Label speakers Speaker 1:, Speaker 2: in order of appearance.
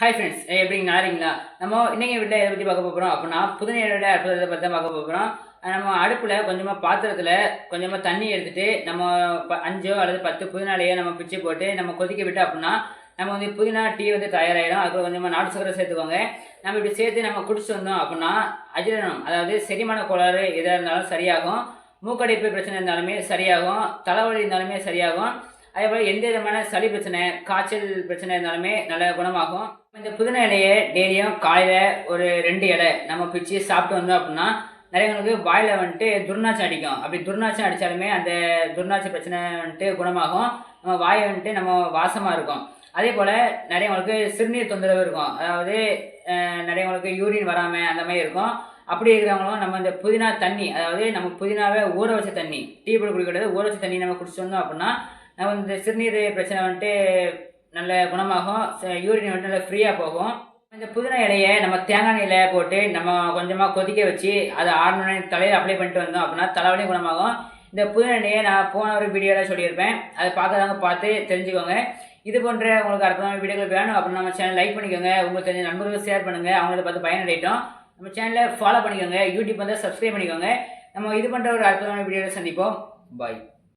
Speaker 1: Hi friends எப்படிங்க? நல்லா நம்ம இன்றைக்கி வீட்டில் எதை பற்றி பார்க்க போகிறோம் அப்படின்னா புதுநீரோட அற்புதத்தை பற்றி தான் பார்க்க போகிறோம் நம்ம அடுப்பில் கொஞ்சமாக பாத்திரத்தில் கொஞ்சமாக தண்ணி எடுத்துகிட்டு நம்ம ப- அஞ்சோ அல்லது பத்து புதினாலையோ நம்ம பிச்சு போட்டு நம்ம கொதிக்க விட்டோம் அப்படின்னா நம்ம வந்து புதினா டீ வந்து தயாராகிடும் அதுக்கு கொஞ்சமாக நாட்டு சக்கரை சேர்த்துக்கோங்க. நம்ம இப்படி சேர்த்து நம்ம குடிச்சு வந்தோம் அப்படின்னா அஜீரணம் அதாவது செரிமான கோளாறு எதாக இருந்தாலும் சரியாகும். மூக்கடைப்பு பிரச்சனை இருந்தாலுமே சரியாகும். தலைவலி இருந்தாலுமே சரியாகும். அதே போல் எந்த விதமான சளி பிரச்சனை காய்ச்சல் பிரச்சனை இருந்தாலுமே நல்ல குணமாகும். இந்த புதினா இலையை டெய்லியும் காலையில் ஒரு ரெண்டு இலை நம்ம பிச்சு சாப்பிட்டு வந்தோம் அப்படின்னா நிறையவங்களுக்கு வாயில் வந்துட்டு துர்நாச்சம் அடிக்கும். அப்படி துர்நாச்சம் அடித்தாலுமே அந்த துர்நாச்ச பிரச்சனை வந்துட்டு குணமாகும். நம்ம வாயை வந்துட்டு நம்ம வாசமாக இருக்கும். அதே போல் நிறையவங்களுக்கு சிறுநீர் தொந்தரவு இருக்கும். அதாவது நிறையவங்களுக்கு யூரின் வராமல் அந்த மாதிரி இருக்கும். அப்படி இருக்கிறவங்களும் நம்ம இந்த புதினா தண்ணி அதாவது நம்ம புதினாவை ஊற வச்ச தண்ணி டீ போட்டு குடிக்கிறது ஊற வச்ச தண்ணி நம்ம குடிச்சு வந்தோம் அப்படின்னா இந்த சிறுநீர் பிரச்சனை வந்துட்டு நல்ல குணமாகும். ச- யூரின் வந்துட்டு நல்லா ஃப்ரீயாக போகும். இந்த புதினா இலையை நம்ம தேங்காய் இலையை போட்டு நம்ம கொஞ்சமாக கொதிக்க வச்சு அதை ஆறு தலையில் அப்ளை பண்ணிட்டு வந்தோம் அப்படின்னா தலைவலியும் குணமாகும். இந்த புதினா எண்ணெயை நான் போன ஒரு வீடியோவில் சொல்லியிருப்பேன். அதை பார்க்கறவங்க பார்த்து தெரிஞ்சுக்கோங்க. இது போன்ற உங்களுக்கு அற்புதமான வீடியோக்கள் வேணும் அப்படின்னு நம்ம சேனல் லைக் பண்ணிக்கோங்க. உங்களுக்கு தெரிஞ்ச நண்பர்களுக்கு ஷேர் பண்ணுங்கள் அவங்கள பார்த்து பயனடையட்டும். நம்ம சேனலை ஃபாலோ பண்ணிக்கோங்க. யூடியூப் வந்து சப்ஸ்கிரைப் பண்ணிக்கோங்க. நம்ம இது பண்ணுற ஒரு அற்புதமான வீடியோவில் சந்திப்போம். பாய்